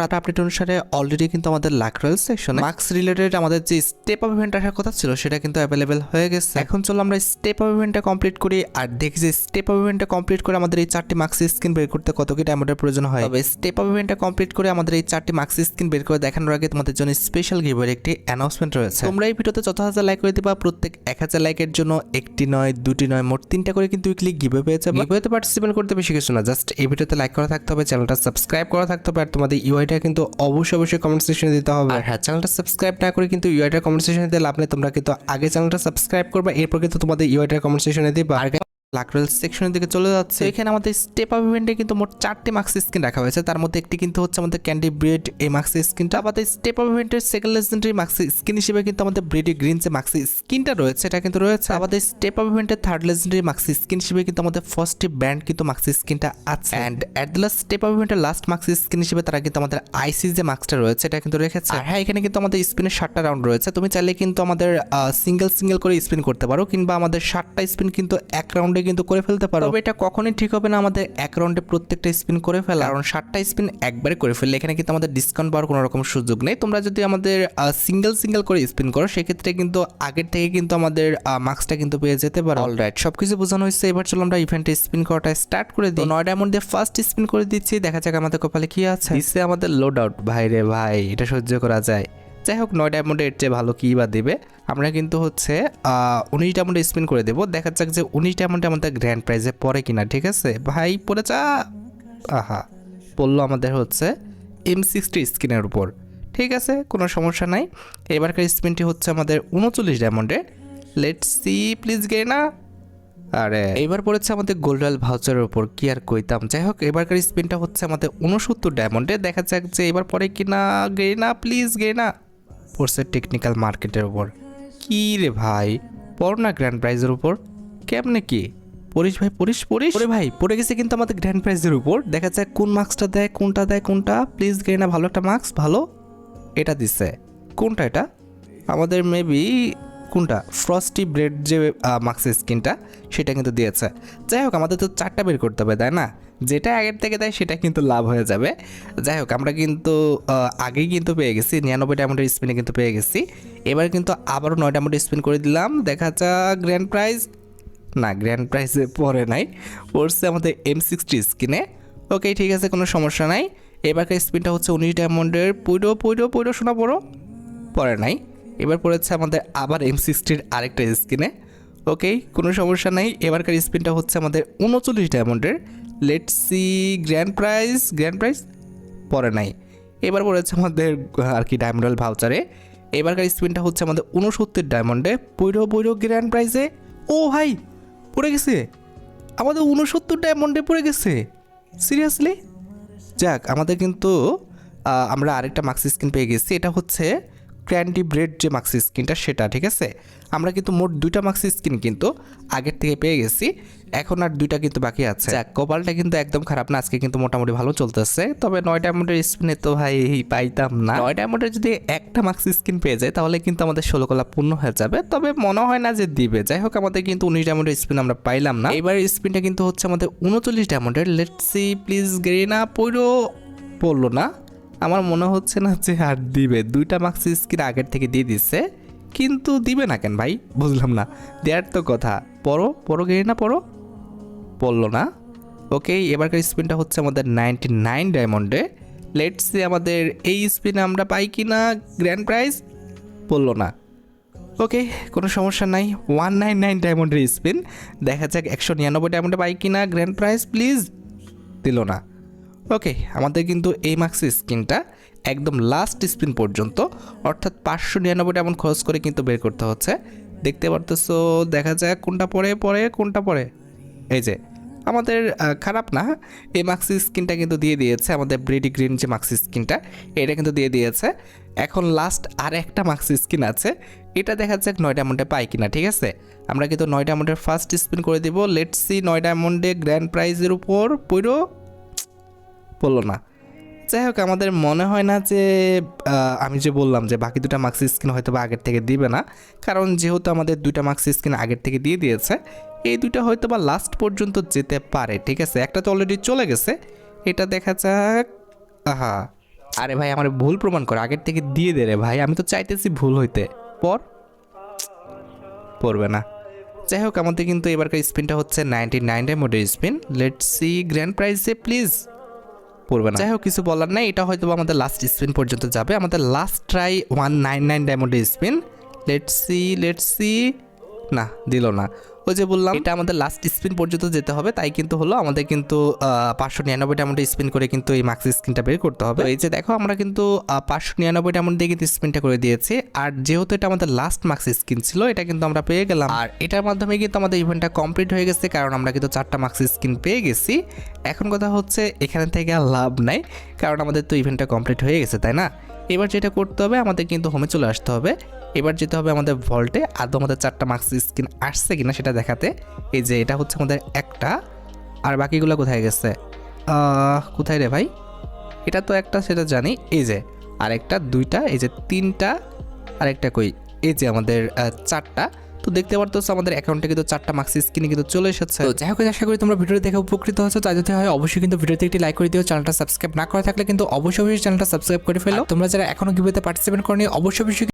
রাত আপডেট অনুসারে অলরেডি কিন্তু আমাদের লাকরাল সেকশনে মার্কস রিলেটেড আমাদের যে স্টেপ অফ ইভেন্ট আসার কথা ছিল সেটা কিন্তু অ্যাভেলেবেল হয়ে গেছে। এখন চলো আমরা স্টেপ অফ ইভেন্টটা কমপ্লিট করি আর দেখি যে স্টেপ অফ ইভেন্টটা কমপ্লিট করে আমাদের এই চারটি মার্কস স্ক্রিন বের করতে কত কি ডায়মন্ডের প্রয়োজন হয়। তবে স্টেপ অফ ইভেন্টটা কমপ্লিট করে আমাদের এই চারটি মার্কস স্ক্রিন বের করে দেখানোর আগে তোমাদের জন্য স্পেশাল গিভের একটি অ্যানাউন্সমেন্ট রয়েছে। তোমরা এই ভিডিওতে যত হাজার লাইক করে দিবা প্রত্যেক এক হাজার লাইকের জন্য একটি নয় দুটি নয় মোট তিনটা করে কিন্তু উইকলি গিভে পেয়ে যাবে। গিভেতে পার্টিসিপেট করতে বেশি কিছু না জাস্ট এই ভিডিওতে লাইক করা থাকতে হবে চ্যানেলটা সাবস্ক্রাইব করা থাকতে হবে আর তোমাদের ইউআইটা কিন্তু অবশ্যই অবশ্যই কমেন্ট সেকশনে দিতে হবে। আর হ্যাঁ চ্যানেলটা সাবস্ক্রাইব না করে কিন্তু ইউআইটার কমেন্ট সেকশনে দিলে আপনি তোমরা কিন্তু আগে চ্যানেলটা সাবস্ক্রাইব করবে এরপর কিন্তু তোমাদের ইউআইটার কমেন্ট সেকশনে দিবা। আর লাকরেল সেকশনের দিকে চলে যাচ্ছে। এখানে আমাদের স্টেপ আপ ইভেন্টে কিন্তু মোট চারটি মার্কস স্ক্রিন রাখা হয়েছে। তার মধ্যে একটি কিন্তু হচ্ছে আমাদের ক্যান্ডি ব্রেড এই মার্কস স্ক্রিনটা আমাদের স্টেপ আপ ইভেন্টের সেকেন্ড লেজেন্ডারি মার্কস স্ক্রিন হিসেবে কিন্তু আমাদের ব্রেডি গ্রিন যে মার্কস স্ক্রিনটা রয়েছে এটা কিন্তু রয়েছে। আমাদের স্টেপ আপ ইভেন্টের থার্ড লেজেন্ডারি মার্কস স্ক্রিন হিসেবে কিন্তু আমাদের ফার্স্ট ব্যান্ড কিন্তু মার্কস স্ক্রিনটা আছে। And at the last step up ইভেন্টের লাস্ট মার্কস স্ক্রিন হিসেবে তারা কিন্তু আমাদের আইসি যে মার্কসটা রয়েছে এটা কিন্তু রেখেছে। আর হ্যাঁ এখানে কিন্তু আমাদের স্পিনের সাতটা রাউন্ড রয়েছে। তুমি চাইলে কিন্তু আমাদের সিঙ্গেল সিঙ্গেল করে স্পিন করতে পারো কিংবা আমাদের সাতটা স্পিন কিন্তু এক রাউন্ডে কিন্তু করে ফেলতে পারো। তবে এটা কখনোই ঠিক হবে না আমাদের এক রাউন্ডে প্রত্যেকটা স্পিন করে ফেলা। কারণ সাতটা স্পিন একবারে করে ফেললে এখানে কিন্তু আমাদের ডিসকাউন্ট পাওয়ার কোনো রকম সুযোগ নেই। তোমরা যদি আমাদের সিঙ্গেল সিঙ্গেল করে স্পিন করো সেক্ষেত্রে কিন্তু আগের থেকে কিন্তু আমাদের মার্কসটা কিন্তু পেয়ে যেতে পারো। অলরাইট সব কিছু বোঝানো হয়েছে। এবার চলো আমরা ইভেন্টে স্পিন করাটা স্টার্ট করে দিই। নয় ডায়মন্ড দিয়ে ফার্স্ট স্পিন করে দিচ্ছি। দেখা যাক আমাদের কপালে কি আছে। আমাদের লোড আউট ভাই রে ভাই এটা সহ্য করা যায়। যাই হোক, নয় ডায়মন্ডে এর চেয়ে ভালো কী বা দেবে? আমরা কিন্তু হচ্ছে উনিশ ডায়মন্ডে স্পিন করে দেবো। দেখা যাক যে উনিশ ডায়মন্ডে আমাদের গ্র্যান্ড প্রাইজে পড়ে কিনা, ঠিক আছে? ভাই পড়ে যা আহা, পড়ল আমাদের হচ্ছে এম সিক্সটি স্ক্রিনের উপর। ঠিক আছে, কোনো সমস্যা নাই। এবারকার স্পিনটি হচ্ছে আমাদের উনচল্লিশ ডায়মন্ডের লেট সি প্লিজ গে না আরে, এবার পড়েছে আমাদের গোল্ড রয়্যাল ভাউচারের উপর, কি আর কইতাম? যাই হোক, এবারকার স্পিনটা হচ্ছে আমাদের উনসত্তর ডায়মন্ডে দেখা যাক যে এবার পরে কিনা গে না প্লিজ গে না পড়ছে টেকনিক্যাল মার্কেটের উপর। কি রে ভাই? পড় না গ্র্যান্ড প্রাইজের উপর। কেমনে কি? পড়িস ভাই, পড়িস পড়িস। ওরে ভাই, পড়ে গেছে কিন্তু আমাদের গ্র্যান্ড প্রাইজের উপর। দেখা যায় কোন মার্কসটা দেয়, কোনটা দেয়, কোনটা। প্লিজ গে না ভালো একটা মার্কস ভালো। এটা দিছে। কোনটা এটা? আমাদের মেবি কোনটা? ফ্রস্টি ব্রেড যে মার্কস স্কিনটা সেটা কিন্তু দিয়েছে। যাই হোক, আমাদের তো চারটা বের করতে হবে, তাই না? যেটা আগের থেকে দেয়, সেটা কিন্তু লাভ হয়ে যাবে। যাই হোক, আমরা কিন্তু আগেই কিন্তু পেয়ে গেছি, নিরানব্বই ডায়মন্ডের স্পিনে কিন্তু পেয়ে গেছি। এবার কিন্তু আবারও নয় ডায়মন্ডের স্পিন করে দিলাম। দেখা যাক গ্র্যান্ড প্রাইজ না গ্র্যান্ড প্রাইজে পরে নাই। পড়ছে আমাদের এম সিক্সটি স্কিনে ওকে ঠিক আছে, কোনো সমস্যা নাই। এবারকার স্পিনটা হচ্ছে উনিশ ডায়মন্ডের পুইডো পুইডো পুইডো, শোনা পড়ো পরে নাই। এবার পড়েছে আমাদের আবার এম সিক্সটির আরেকটা স্কিনে ওকে কোনো সমস্যা নাই। এবারকার স্পিনটা হচ্ছে আমাদের উনচল্লিশ ডায়মন্ডের let's see grand prize grand prize পরে নাই। এবার পড়েছে আমাদের আর কি ডায়মন্ডাল ভাউচারে এবারকার স্পিনটা হচ্ছে আমাদের উনসত্তর ডায়মন্ডে পৈরো পৈরো গ্র্যান্ড প্রাইজে ও ভাই, পড়ে গেছে। আমাদের উনসত্তর ডায়মন্ডে পড়ে গেছে। সিরিয়াসলি যাক, আমাদের কিন্তু আমরা আরেকটা মাক্সি স্ক্রিন পেয়ে গেছি। এটা হচ্ছে ক্র্যান্ডি ব্রেড যে মাক্সি স্কিনটা সেটা ঠিক আছে? আমরা কিন্তু মোট দুইটা মাক্সি স্কিন কিন্তু আগের থেকে পেয়ে গেছি। এখন আর দুইটা কিন্তু বাকি আছে। কপালটা কিন্তু একদম খারাপ না আজকে কিন্তু মোটামুটি ভালো চলতেছে। তবে নয় ডায়মন্ডের স্পিনে তো ভাই পাইতাম না। নয় ডায়মন্ডের যদি একটা মাক্সি স্কিন পেয়ে যায় তাহলে কিন্তু আমাদের ষোলো কলা পূর্ণ হয়ে যাবে। তবে মনে হয় না যে দিবে। যাই হোক আমাদের কিন্তু উনিশ ডায়মন্ডের স্পিন আমরা পাইলাম না। এবার স্পিনটা কিন্তু হচ্ছে আমাদের উনচল্লিশ ডায়মন্ডের লেটসি প্লিজ গ্রেনা পড়ো পড়ল না। আমার মনে হচ্ছে না যে আর দিবে। দুইটা মার্কস স্কিন আগের থেকে দিয়ে দিচ্ছে কিন্তু দিবে না কেন ভাই? বুঝলাম না। দেওয়ার তো কথা। পড়ো পড়ো গেয়ে না, পড়ো। পড়ল না। ওকে এবারকার স্পিনটা হচ্ছে আমাদের নাইনটি নাইন ডায়মন্ডে লেটস আমাদের এই স্পিনে আমরা পাই কি না গ্র্যান্ড প্রাইজ পড়ল না। ওকে কোনো সমস্যা নাই। ওয়ান নাইন নাইন ডায়মন্ডের স্পিন দেখা যাক একশো নিরানব্বই ডায়মন্ডে পাই কি না গ্র্যান্ড প্রাইজ প্লিজ দিল না। ওকে আমাদের কিন্তু এই মার্কসের স্কিনটা একদম লাস্ট স্পিন পর্যন্ত, অর্থাৎ পাঁচশো নিরানব্বই এমন খরচ করে কিন্তু বের করতে হচ্ছে। দেখতে পারতেছো, দেখা যায় কোনটা পরে পরে, কোনটা পরে। এই যে, আমাদের খারাপ না এই মাক্সি স্কিনটা কিন্তু দিয়ে দিয়েছে, আমাদের ব্রিডি গ্রিন যে মাক্সি স্কিনটা এটা কিন্তু দিয়ে দিয়েছে। এখন লাস্ট আর একটা মাক্সি স্কিন আছে, এটা দেখা যাক নয় ডায়মন্ডে পাই কিনা, ঠিক আছে? আমরা কিন্তু নয় ডায়মন্ডের ফার্স্ট স্পিন করে দিব লেটসি নয় ডায়মন্ডে গ্র্যান্ড প্রাইজের উপর পুরো পড়ল না। যাই হোক আমাদের মনে হয় না যে আমি যে বললাম যে বাকি দুটা মার্কস স্ক্রিন হয়তো বা আগের থেকে দিবে না, কারণ যেহেতু আমাদের দুইটা মার্কস স্ক্রিন আগের থেকে দিয়ে দিয়েছে, এই দুইটা হয়তো বা লাস্ট পর্যন্ত যেতে পারে, ঠিক আছে? একটা তো অলরেডি চলে গেছে, এটা দেখা যাক। আহা, আরে ভাই, আমার ভুল প্রমাণ কর, আগের থেকে দিয়ে দে রে ভাই, আমি তো চাইতেছি ভুল হইতে। পর? পড়বে না। যাই হোক আমাদের কিন্তু এবারকার স্পিনটা হচ্ছে নাইনটি নাইন ডায়মন্ডের স্পিন লেট সি গ্র্যান্ড প্রাইজে প্লিজ পড়বে না। যাই হোক কিছু বলার নাই। এটা হয়তো আমাদের লাস্ট স্পিন পর্যন্ত যাবে। আমাদের last try one nine nine ডায়মন্ডের spin let's see let's see না, দিল না। ওই যে বললাম, এটা আমাদের লাস্ট স্পিন পর্যন্ত যেতে হবে, তাই কিন্তু হলো আমাদের কিন্তু পাঁচশো নিরানব্বই ডায়মন্ড স্পিন করে কিন্তু এই মাক্স স্ক্রিনটা বের করতে হবে। এই যে দেখো, আমরা কিন্তু পাঁচশো নিরানব্বই ডায়মন্ড দিয়ে কিন্তু স্পিনটা করে দিয়েছি। আর যেহেতু এটা আমাদের লাস্ট মাক্স স্কিন ছিল, এটা কিন্তু আমরা পেয়ে গেলাম। আর এটার মাধ্যমে কিন্তু আমাদের ইভেন্টটা কমপ্লিট হয়ে গেছে, কারণ আমরা কিন্তু চারটা মাক্স স্কিন পেয়ে গেছি। এখন কথা হচ্ছে, এখানে থেকে আর লাভ নাই, কারণ আমাদের তো ইভেন্টটা কমপ্লিট হয়ে গেছে, তাই না? এবার যেটা করতে হবে, আমাদের কিন্তু হোমে চলে আসতে হবে। এবার যেতে হবে আমাদের ভল্টে আদৌ আমাদের চারটা মার্কস স্ক্রিন আসছে কিনা সেটা দেখাতে। এই যে এটা হচ্ছে আমাদের একটা। আর বাকিগুলো কোথায় গেছে? কোথায় রে ভাই? এটা তো একটা, সেটা জানি। এই যে, আরেকটা, দুইটা, এই যে তিনটা, আরেকটা কই? এই যে আমাদের চারটা। তো দেখতে পারতো আমাদের অ্যাকাউন্টে কিন্তু চারটা মার্কস স্ক্রিনে কিন্তু চলে এসেছে। তো যাই হোক আশা করি তোমরা ভিডিও দেখে উপকৃত হয়েছো। তাই যদি হয় অবশ্যই কিন্তু ভিডিওতে একটি লাইক করে দিও। চ্যানেলটা সাবস্ক্রাইব না করে থাকলে কিন্তু অবশ্যই অবশ্যই চ্যানেলটা সাবস্ক্রাইব করে ফেলো। তোমরা যারা এখনও গিভেতে পার্টিসিপেট করনি অবশ্যই অবশ্যই